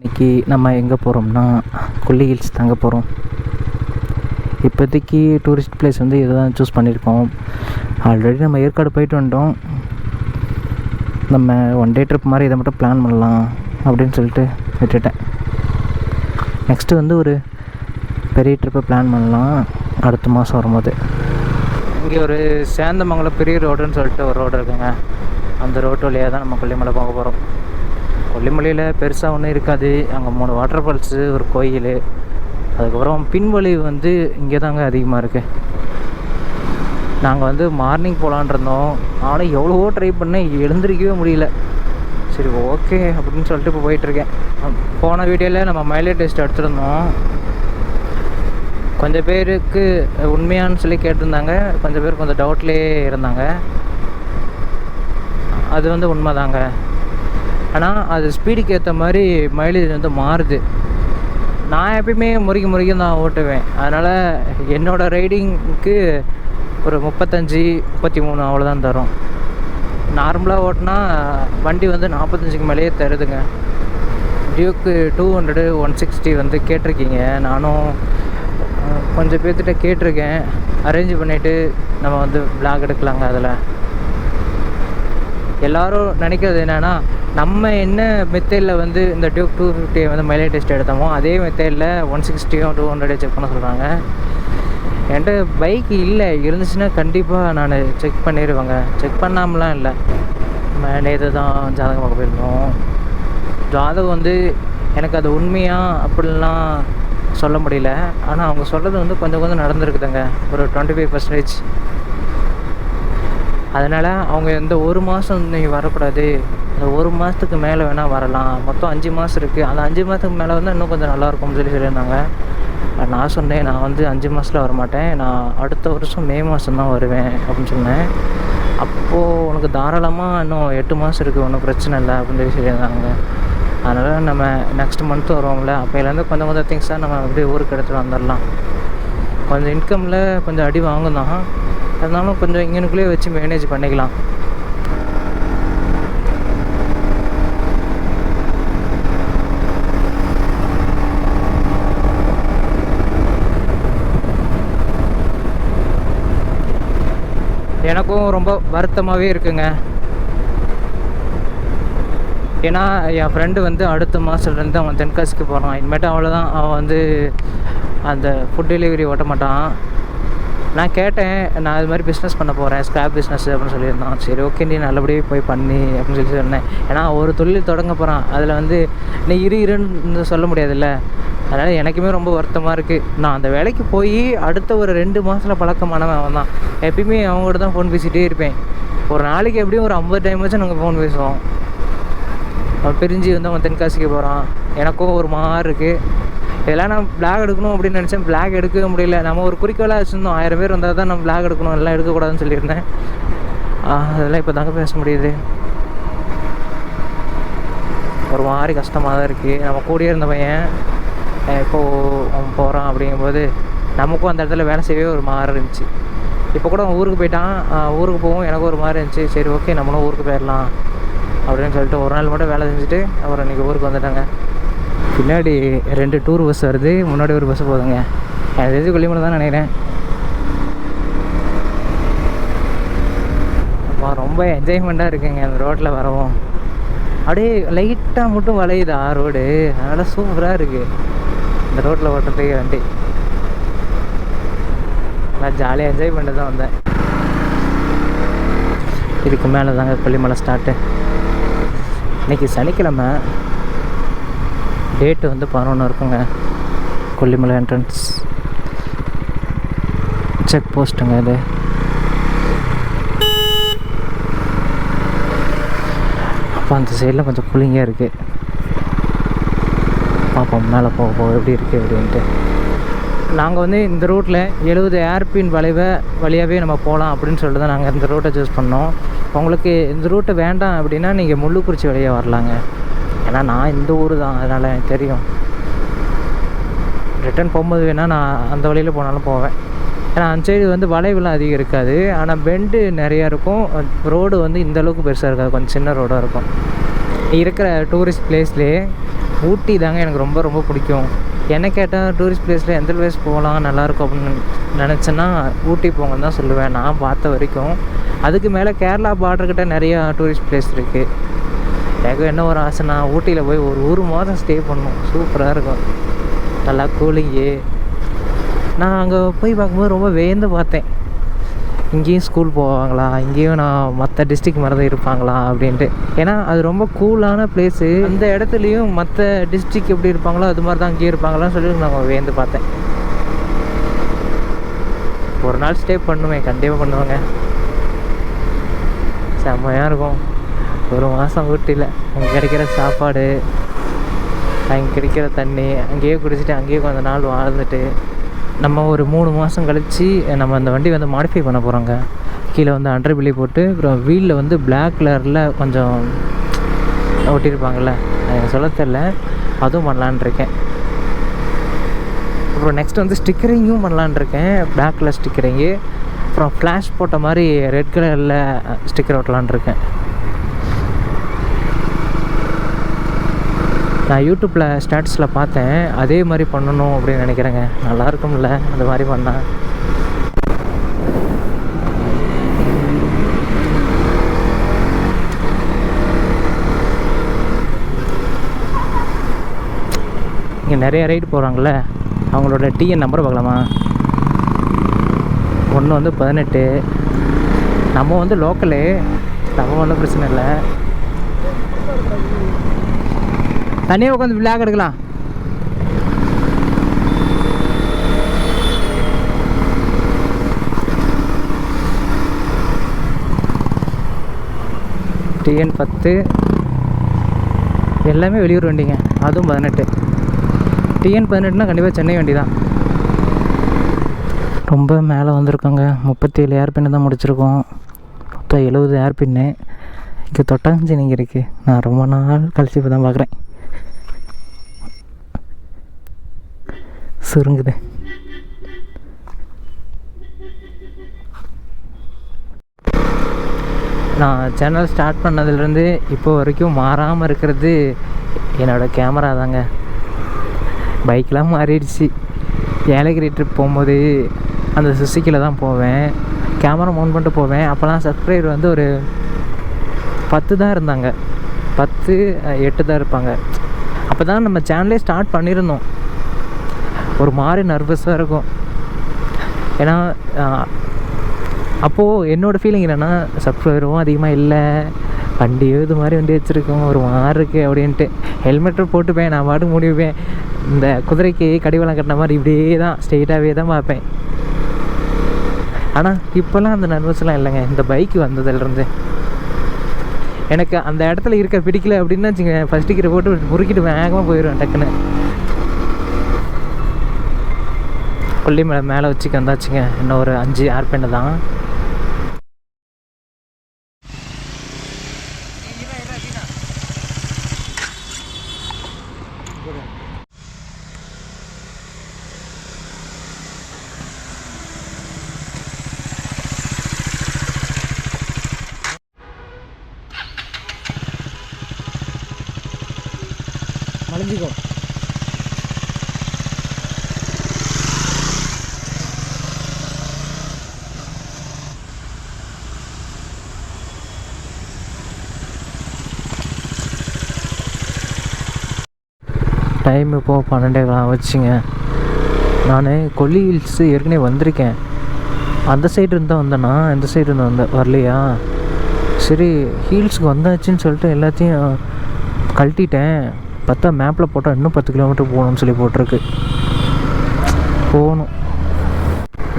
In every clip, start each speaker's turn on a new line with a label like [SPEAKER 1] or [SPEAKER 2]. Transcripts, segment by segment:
[SPEAKER 1] இன்றைக்கி நம்ம எங்கே போகிறோம்னா கொல்லி ஹில்ஸ் தங்க போகிறோம் இப்போதைக்கு டூரிஸ்ட் பிளேஸ் வந்து இதை தான் சூஸ் பண்ணியிருக்கோம். ஆல்ரெடி நம்ம ஏற்காடு போயிட்டு வந்துட்டோம் நம்ம ஒன் டே ட்ரிப் மாதிரி இதை மட்டும் பிளான் பண்ணலாம் அப்படின்னு சொல்லிட்டு விட்டுட்டேன். நெக்ஸ்ட்டு வந்து ஒரு பெரிய ட்ரிப்பை பிளான் பண்ணலாம் அடுத்த மாதம் வரும்போது. இங்கே ஒரு சேந்தமங்கலம் பெரிய ரோடுன்னு சொல்லிட்டு ஒரு ரோடு இருக்குங்க. அந்த ரோட்டு வழியாக தான் நம்ம கொல்லிமலை போக போகிறோம் கொல்லிமலையில் பெருசாக ஒன்றும் இருக்காது. அங்கே மூணு வாட்டர் ஃபால்ஸு ஒரு கோயில். அதுக்கப்புறம் பின்வழி வந்து இங்கே தாங்க அதிகமாக இருக்குது நாங்கள் வந்து மார்னிங் போகலான் இருந்தோம். ஆனால் எவ்வளவோ ட்ரை பண்ணேன். எழுந்திரிக்கவே முடியல. சரி ஓகே அப்படின்னு சொல்லிட்டு இப்போ போயிட்டுருக்கேன் போன வீடியோவில் நம்ம மைலேஜ் டெஸ்ட் எடுத்துருந்தோம். கொஞ்சம் பேருக்கு உண்மையான்னு சொல்லி கேட்டிருந்தாங்க. கொஞ்சம் பேர் கொஞ்சம் டவுட்லேயே இருந்தாங்க. அது வந்து உண்மைதாங்க. ஆனால் அது ஸ்பீடுக்கு ஏற்ற மாதிரி மைலேஜ் வந்து மாறுது. நான் எப்பயுமே முறுக்கி முறுக்கி நான் ஓட்டுவேன். அதனால் என்னோடய ரைடிங்க்கு ஒரு முப்பத்தஞ்சு முப்பத்தி மூணு அவ்வளோதான் தரும் நார்மலாக ஓட்டினா வண்டி வந்து நாற்பத்தஞ்சுக்கு மேலேயே தருதுங்க. டியூக்கு டூ ஹண்ட்ரடு ஒன் சிக்ஸ்டி வந்து கேட்டிருக்கீங்க. நானும் கொஞ்சம் பேர்த்திட்ட கேட்டிருக்கேன். அரேஞ்ச் பண்ணிவிட்டு நம்ம வந்து பிளாக் எடுக்கலாங்க அதில். எல்லோரும் நினைக்கிறது என்னென்னா நம்ம என்ன மெத்தேடில் வந்து இந்த டியூப் டூ ஃபிஃப்டியை வந்து மைலேஜ் டெஸ்ட் எடுத்தோமோ அதே மெத்தேடில் ஒன் சிக்ஸ்டியும் டூ ஹண்ட்ரட் செக் பண்ண சொல்கிறாங்க என்கிட்ட பைக் இல்லை. இருந்துச்சுன்னா கண்டிப்பாக நான் செக் பண்ணிடுவேங்க செக் பண்ணாமலாம் இல்லை. நேற்று தான் ஜாதகம் பார்க்க போயிருந்தோம். ஜாதகம் வந்து எனக்கு அது உண்மையாக அப்படிலாம் சொல்ல முடியல. ஆனால் அவங்க சொல்கிறது வந்து கொஞ்சம் கொஞ்சம் நடந்திருக்குதுங்க. ஒரு டுவெண்ட்டி ஃபைவ் பர்சன்டேஜ் அதனால் அவங்க இந்த ஒரு மாதம் நீங்கள் வரக்கூடாது. இந்த ஒரு மாதத்துக்கு மேலே வேணால் வரலாம். மொத்தம் அஞ்சு மாதம் இருக்குது அந்த அஞ்சு மாதத்துக்கு மேலே வந்து இன்னும் கொஞ்சம் நல்லாயிருக்கும்னு சொல்லி சொல்லியிருந்தாங்க. நான் சொன்னேன் நான் வந்து அஞ்சு மாதத்தில் வரமாட்டேன். நான் அடுத்த வருஷம் மே மாதம் தான் வருவேன் அப்படின்னு சொன்னேன். அப்போது உனக்கு தாராளமாக இன்னும் எட்டு மாதம் இருக்குது ஒன்றும் பிரச்சனை இல்லை அப்படின்னு சொல்லி சொல்லியிருந்தாங்க. அதனால் நம்ம நெக்ஸ்ட் மந்த் வருவோம்ல. அப்போலேருந்து கொஞ்சம் கொஞ்சம் திங்ஸாக நம்ம அப்படியே ஊருக்கு எடுத்துகிட்டு வந்துடலாம் கொஞ்சம் இன்கமில் கொஞ்சம் அடி வாங்கும் இருந்தாலும் கொஞ்சம் இங்கனுக்குள்ளேயே வச்சு மேனேஜ் பண்ணிக்கலாம். எனக்கும் ரொம்ப வருத்தமாகவே இருக்குங்க. ஏன்னா என் ஃப்ரெண்டு வந்து அடுத்த மாதத்துலேருந்து அவன் தென்காசிக்கு போகிறான் இனிமேட்டு அவ்வளோதான் அவன் வந்து அந்த ஃபுட் டெலிவரி ஓட்ட மாட்டான். நான் கேட்டேன் நான் இது மாதிரி பிஸ்னஸ் பண்ண போகிறேன் ஸ்கிராப் பிஸ்னஸ் அப்படின்னு சொல்லியிருந்தான். சரி ஓகே நீ நல்லபடியாக போய் பண்ணி அப்படின்னு சொல்லி சொன்னேன். ஏன்னா ஒரு தொழில் தொடங்க போகிறான் அதில் வந்து நீ இரு இருன்னு சொல்ல முடியாதுல்ல. அதனால் எனக்குமே ரொம்ப வருத்தமாக இருக்குது நான் அந்த வேலைக்கு போய் அடுத்த ஒரு ரெண்டு மாதத்தில் பழக்கமானவன் அவன் தான். எப்பயுமே அவங்க தான் ஃபோன் பேசிகிட்டே இருப்பேன். ஒரு நாளைக்கு எப்படியும் ஒரு ஐம்பது டைம் வச்சு நாங்கள் ஃபோன் பேசுவோம். அவன் பிரிஞ்சு வந்து அவன் தென்காசிக்கு போகிறான் எனக்கும் ஒரு மாதிரி இருக்குது இதெல்லாம் நான் பிளாக் எடுக்கணும் அப்படின்னு நினச்சேன். பிளாக் எடுக்கவே முடியல. நம்ம ஒரு குறிக்கோளாக வச்சுருந்தோம். ஆயிரம் பேர் வந்தால் தான் நம்ம பிளாக் எடுக்கணும். எல்லாம் எடுக்கக்கூடாதுன்னு சொல்லியிருந்தேன். அதெல்லாம் இப்போ தாங்க பேச முடியுது. ஒரு மாதிரி கஷ்டமாக தான் இருக்குது நம்ம கூடயே இருந்த பையன் இப்போது அவன் போகிறான் அப்படிங்கும்போது நமக்கும் அந்த இடத்துல வேலை செய்யவே ஒரு மாதிரி இருந்துச்சு. இப்போ கூட அவன் ஊருக்கு போயிட்டான். ஊருக்கு போகும் எனக்கு ஒரு மாதிரி இருந்துச்சு. சரி ஓகே நம்மளும் ஊருக்கு போயிடலாம் அப்படின்னு சொல்லிட்டு ஒரு நாள் மட்டும் வேலை செஞ்சுட்டு அப்புறம் இன்றைக்கி ஊருக்கு வந்துட்டாங்க. பின்னாடி ரெண்டு டூர் பஸ் வருது முன்னாடி ஒரு பஸ் போகுதுங்க எனக்கு தெரிஞ்சு கொல்லிமலை தான் நினைக்கிறேன். அப்போ ரொம்ப என்ஜாய்மெண்ட்டாக இருக்குங்க அந்த ரோட்டில் வரவும். அப்படியே லைட்டாக மட்டும் வளையுதா ரோடு அதனால் சூப்பராக இருக்குது இந்த ரோட்டில் ஓட்டுறதுக்கு வண்டி. நான் ஜாலியாக என்ஜாய் பண்ணிட்டு தான் வந்தேன். இதுக்கு மேலே தாங்க கொல்லிமலை ஸ்டார்ட்டு இன்றைக்கி சனிக்கிழமை. டேட்டு வந்து பதினொன்று இருக்குங்க. கொல்லிமலை என்ட்ரன்ஸ் செக் போஸ்ட்டுங்க இது. அப்போ அந்த சைடில் கொஞ்சம் கூலிங்காக இருக்குது பார்ப்போம் மேலே போக போக எப்படி இருக்குது அப்படின்ட்டு. நாங்கள் வந்து இந்த ரூட்டில் எழுபது ஏர்பின் வளைவை வழியாகவே நம்ம போகலாம் அப்படின்னு சொல்லிட்டு தான் நாங்கள் இந்த ரூட்டை சூஸ் பண்ணோம். உங்களுக்கு இந்த ரூட்டை வேண்டாம் அப்படின்னா நீங்கள் முள்ளுக்குறிச்சி வழியாக வரலாங்க. ஏன்னா நான் இந்த ஊர் தான் அதனால் எனக்கு தெரியும். ரிட்டர்ன் போகும்போது வேணால் நான் அந்த வழியில் போனாலும் போவேன். ஏன்னா அந்த சைடு வந்து வளைவுலாம் அதிகம் இருக்காது. ஆனால் பெண்டு நிறையா இருக்கும். ரோடு வந்து இந்த அளவுக்கு பெருசாக இருக்காது. கொஞ்சம் சின்ன ரோடாக இருக்கும். இருக்கிற டூரிஸ்ட் பிளேஸ்லேயே ஊட்டி தாங்க எனக்கு ரொம்ப ரொம்ப பிடிக்கும். என்ன கேட்டால் டூரிஸ்ட் பிளேஸில் எந்த பிளேஸ் போகலாம் நல்லாயிருக்கும் அப்படின்னு நினச்சேன்னா ஊட்டி போங்கன்னு தான் சொல்லுவேன். நான் பார்த்த வரைக்கும். அதுக்கு மேலே கேரளா பார்டர்கிட்ட நிறையா டூரிஸ்ட் பிளேஸ் இருக்குது எனக்கு என்ன ஒரு ஆசைனா ஊட்டியில் போய் ஒரு ஒரு மாதம் ஸ்டே பண்ணணும். சூப்பராக இருக்கும். நல்லா கூலிங்கு நான் அங்கே போய் பார்க்கும்போது ரொம்ப வேந்து பார்த்தேன். இங்கேயும் ஸ்கூல் போவாங்களா? இங்கேயும் நான் மற்ற டிஸ்ட்ரிக் மாதிரி தான் இருப்பாங்களா? அப்படின்ட்டு. ஏன்னா அது ரொம்ப கூலான பிளேஸு அந்த இடத்துலையும் மற்ற டிஸ்ட்ரிக் எப்படி இருப்பாங்களோ அது மாதிரி தான் அங்கேயும் இருப்பாங்களான்னு சொல்லி நான் வேந்து பார்த்தேன். ஒரு நாள் ஸ்டே பண்ணுவேன். கண்டிப்பாக பண்ணுவாங்க. செம்மையாக இருக்கும். ஒரு மாதம் ஊட்டியில். அங்கே கிடைக்கிற சாப்பாடு அங்கே கிடைக்கிற தண்ணி அங்கேயே குடிச்சிட்டு அங்கேயே கொஞ்ச நாள் வாழ்ந்துட்டு நம்ம ஒரு மூணு மாதம் கழித்து நம்ம அந்த வண்டி வந்து மாடிஃபை பண்ண போகிறோங்க கீழே வந்து அண்டர் பில்லி போட்டு அப்புறம் வீலில் வந்து பிளாக் கலரில் கொஞ்சம் ஒட்டியிருப்பாங்கள்ல அது எனக்கு சொல்ல தெரில அதுவும் பண்ணலான்னு இருக்கேன். அப்புறம் நெக்ஸ்ட் வந்து ஸ்டிக்கரிங்கும் பண்ணலான்னு இருக்கேன். Black கலர் ஸ்டிக்கரிங்கு அப்புறம் ஃப்ளாஷ் போட்ட மாதிரி ரெட் கலரில் ஸ்டிக்கர் ஒட்டலான்னு இருக்கேன். நான் யூடியூப்பில் ஸ்டாட்டஸில் பார்த்தேன். அதே மாதிரி பண்ணணும் அப்படின்னு நினைக்கிறேங்க. நல்லா இருக்கும்ல அந்த மாதிரி பண்ணால் இங்கே நிறைய ரைடு போகிறாங்கல்ல அவங்களோட டிஎன் நம்பர் பார்க்கலாமா? ஒன்று வந்து பதினெட்டு. நம்ம வந்து லோக்கலு நம்ம ஒன்றும் பிரச்சனை இல்லை. தனியாக உட்காந்து விளாக் எடுக்கலாம். டிஎன் பத்து. எல்லாமே வெளியூர் வண்டிங்க. அதுவும் பதினெட்டு. டிஎன் பதினெட்டுனா கண்டிப்பாக சென்னை வண்டி தான் ரொம்ப மேலே வந்திருக்கோங்க. முப்பத்தி ஏழு ஏர்பின்னு தான் முடிச்சிருக்கோம். மொத்தம் எழுபது ஏர்பின்னு இங்கே தொட்டாஞ்சினிங்க இருக்குது நான் ரொம்ப நாள் கழிச்சு இப்போ தான் பார்க்குறேன் சுருங்குது. நான் சேனல் ஸ்டார்ட் பண்ணதுலேருந்து இப்போ வரைக்கும் மாறாமல் இருக்கிறது என்னோடய கேமரா தாங்க. பைக்கெலாம் மாறிடுச்சு. ஏலகிரி ட்ரிப் போகும்போது அந்த சுசிக்கில் தான் போவேன். கேமரா மவுண்ட் பண்ணிட்டு போவேன். அப்போல்லாம் சப்ஸ்கிரைபர் வந்து ஒரு பத்து தான் இருந்தாங்க. பத்து எட்டு தான் இருப்பாங்க. அப்போ தான் நம்ம சேனலே ஸ்டார்ட் பண்ணியிருந்தோம். ஒரு மாதிரி நர்வஸாக இருக்கும். ஏன்னா அப்போது என்னோடய ஃபீலிங் என்னென்னா சப்ஸ்கிரைபரும் அதிகமாக இல்லை. வண்டியோ இது மாதிரி வண்டி வச்சுருக்கோம். ஒரு மாதிரி இருக்குது அப்படின்ட்டு. ஹெல்மெட்டும் போட்டுப்பேன் நான் பாட்டு முடிவுப்பேன் இந்த குதிரைக்கு கடிவாளம் கட்டின மாதிரி இப்படியே தான் ஸ்ட்ரெயிட்டாகவே தான் பார்ப்பேன். ஆனால் இப்போல்லாம் அந்த நர்வஸ்லாம் இல்லைங்க. இந்த பைக்கு வந்ததுலேருந்து. எனக்கு அந்த இடத்துல இருக்க பிடிக்கல அப்படின்னு வச்சுங்க ஃபஸ்ட்டு கீரை போட்டு முறுக்கிட்டு வேகமாக போயிடுவேன் டக்குன்னு. கொல்லிமலை மேலே வச்சுக்க வந்தாச்சுங்க. இன்னும் ஒரு அஞ்சு ஏர்பெண்டு தான். மலைஞ்சிக்கோ. டைம் இப்போது பன்னெண்டே காலம் வச்சுங்க நான் கொல்லி ஹில்ஸு ஏற்கனவே வந்திருக்கேன். அந்த சைடு இருந்தால் வந்தேனா. இந்த சைடு இருந்து வந்தேன் வரலையா? சரி ஹீல்ஸுக்கு வந்தாச்சுன்னு சொல்லிட்டு எல்லாத்தையும் கழட்டிட்டேன். பார்த்தா மேப்பில் போட்டால் இன்னும் பத்து கிலோமீட்டர் போகணும்னு சொல்லி போட்டிருக்கு. போகணும்.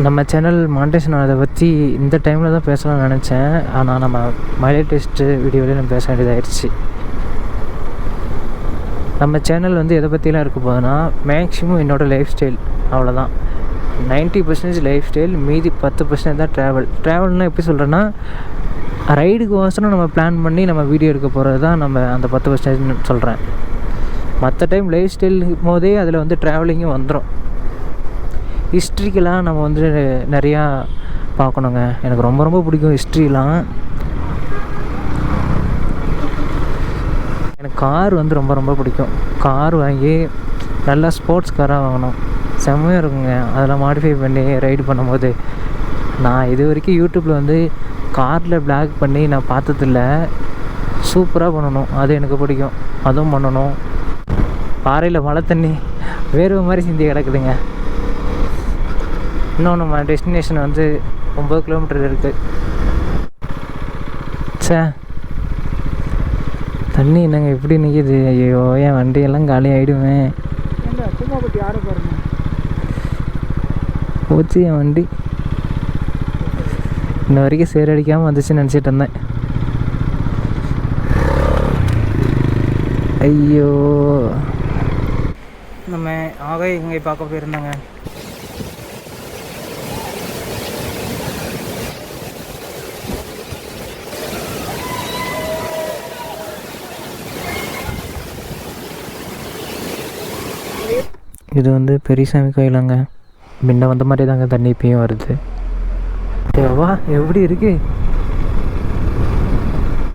[SPEAKER 1] நம்ம சேனல் மாண்டேஷன் அதை பற்றி இந்த டைமில் தான் பேசலாம்னு நினச்சேன். ஆனால் நம்ம மைலேஜ் டெஸ்ட்டு வீடியோவிலே நம்ம பேச வேண்டியதாகிடுச்சு நம்ம சேனல் வந்து எதை பற்றிலாம் இருக்க போகுதுன்னா மேக்ஸிமம் என்னோடய லைஃப் ஸ்டைல் அவ்வளோதான் நைன்ட்டி பர்சன்டேஜ் லைஃப் ஸ்டைல் மீதி பத்து பர்சன்டேஜ் தான் ட்ராவல் ட்ராவல்னால் எப்படி சொல்கிறேன்னா ரைடுக்கு வாசனம் நம்ம பிளான் பண்ணி நம்ம வீடியோ எடுக்க போகிறது தான் நம்ம அந்த பத்து பர்சன்டேஜ் சொல்கிறேன் மற்ற டைம் லைஃப் ஸ்டைல் போதே அதில் வந்து ட்ராவலிங்கும் வந்துடும் ஹிஸ்ட்ரிக்கெலாம் நம்ம வந்து நிறையா பார்க்கணுங்க. எனக்கு ரொம்ப ரொம்ப பிடிக்கும் ஹிஸ்ட்ரிலாம் எனக்கு கார் வந்து ரொம்ப ரொம்ப பிடிக்கும். கார் வாங்கி நல்லா ஸ்போர்ட்ஸ் காராக வாங்கணும். செம்மையாக இருக்குங்க. அதெல்லாம் மாடிஃபை பண்ணி ரைடு பண்ணும்போது. நான் இது வரைக்கும் யூடியூப்பில் வந்து காரில் பிளாக் பண்ணி நான் பார்த்ததில்ல. சூப்பராக பண்ணணும். அது எனக்கு பிடிக்கும். அதுவும் பண்ணணும். பாறையில் மழை தண்ணி வேறு மாதிரி சிந்தி கிடக்குதுங்க. இன்னும் நம்ம டெஸ்டினேஷன் வந்து ஒம்பது கிலோமீட்டர் இருக்குது சே தண்ணி என்னங்க இப்படி நிற்கிது ஐயோ என் வண்டியெல்லாம் காலி ஆகிடுவேன் போச்சு என் வண்டி. இன்ன வரைக்கும் சேர் அடிக்காமல் வந்துச்சுன்னு நினச்சிட்டு இருந்தேன். ஐயோ. நம்ம ஆகை இங்கே பார்க்க போயிருந்தாங்க. இது வந்து பெரியசாமி கோயிலாங்க. முன்ன வந்த மாதிரி தாங்க தண்ணி இப்பயும் வருது. தேவா எப்படி இருக்கு?